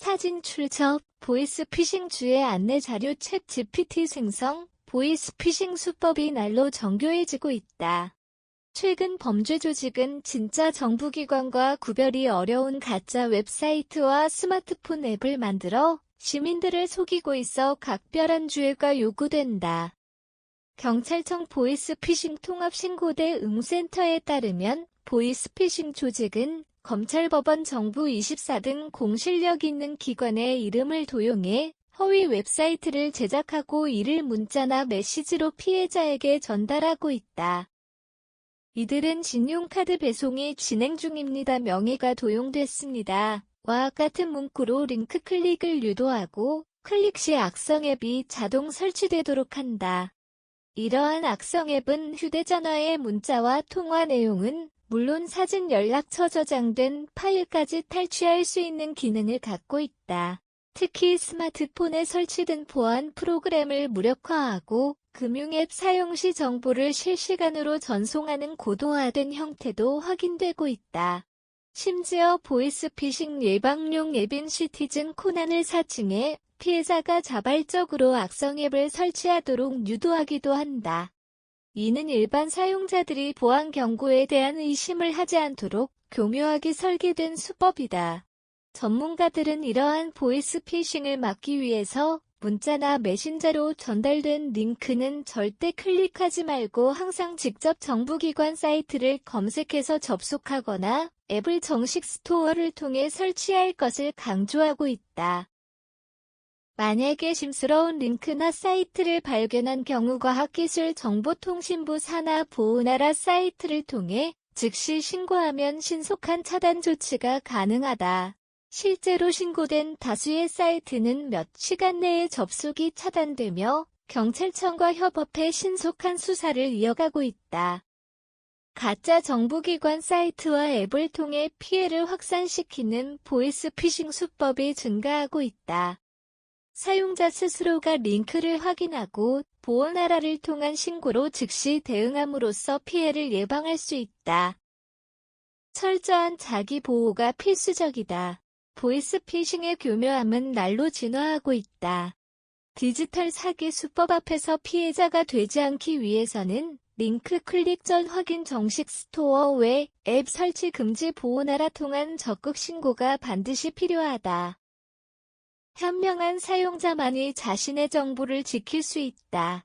사진 출처, 보이스피싱 주의 안내 자료 챗 GPT 생성, 보이스피싱 수법이 날로 정교해지고 있다. 최근 범죄 조직은 진짜 정부기관과 구별이 어려운 가짜 웹사이트와 스마트폰 앱을 만들어 시민들을 속이고 있어 각별한 주의가 요구된다. 경찰청 보이스피싱 통합신고대 응센터에 따르면 보이스피싱 조직은 검찰, 법원, 정부 24등 공실력 있는 기관의 이름을 도용해 허위 웹사이트를 제작하고 이를 문자나 메시지로 피해자에게 전달하고 있다. 이들은 신용카드 배송이 진행 중입니다. 명의가 도용됐습니다. 와 같은 문구로 링크 클릭을 유도하고 클릭 시 악성 앱이 자동 설치되도록 한다. 이러한 악성 앱은 휴대전화의 문자와 통화 내용은 물론 사진 연락처 저장된 파일까지 탈취할 수 있는 기능을 갖고 있다. 특히 스마트폰에 설치된 보안 프로그램을 무력화하고 금융 앱 사용 시 정보를 실시간으로 전송하는 고도화된 형태도 확인되고 있다. 심지어 보이스피싱 예방용 앱인 시티즌 코난을 사칭해 피해자가 자발적으로 악성 앱을 설치하도록 유도하기도 한다. 이는 일반 사용자들이 보안 경고에 대한 의심을 하지 않도록 교묘하게 설계된 수법이다. 전문가들은 이러한 보이스 피싱을 막기 위해서 문자나 메신저로 전달된 링크는 절대 클릭하지 말고 항상 직접 정부기관 사이트를 검색해서 접속하거나 앱을 정식 스토어를 통해 설치할 것을 강조하고 있다. 만약에 심스러운 링크나 사이트를 발견한 경우 과학기술정보통신부 산하 보호나라 사이트를 통해 즉시 신고하면 신속한 차단 조치가 가능하다. 실제로 신고된 다수의 사이트는 몇 시간 내에 접속이 차단되며 경찰청과 협업해 신속한 수사를 이어가고 있다. 가짜 정부기관 사이트와 앱을 통해 피해를 확산시키는 보이스피싱 수법이 증가하고 있다. 사용자 스스로가 링크를 확인하고 보호나라를 통한 신고로 즉시 대응함으로써 피해를 예방할 수 있다. 철저한 자기 보호가 필수적이다. 보이스피싱의 교묘함은 날로 진화하고 있다. 디지털 사기 수법 앞에서 피해자가 되지 않기 위해서는 링크 클릭 전 확인 정식 스토어 외 앱 설치 금지 보호나라 통한 적극 신고가 반드시 필요하다. 현명한 사용자만이 자신의 정보를 지킬 수 있다.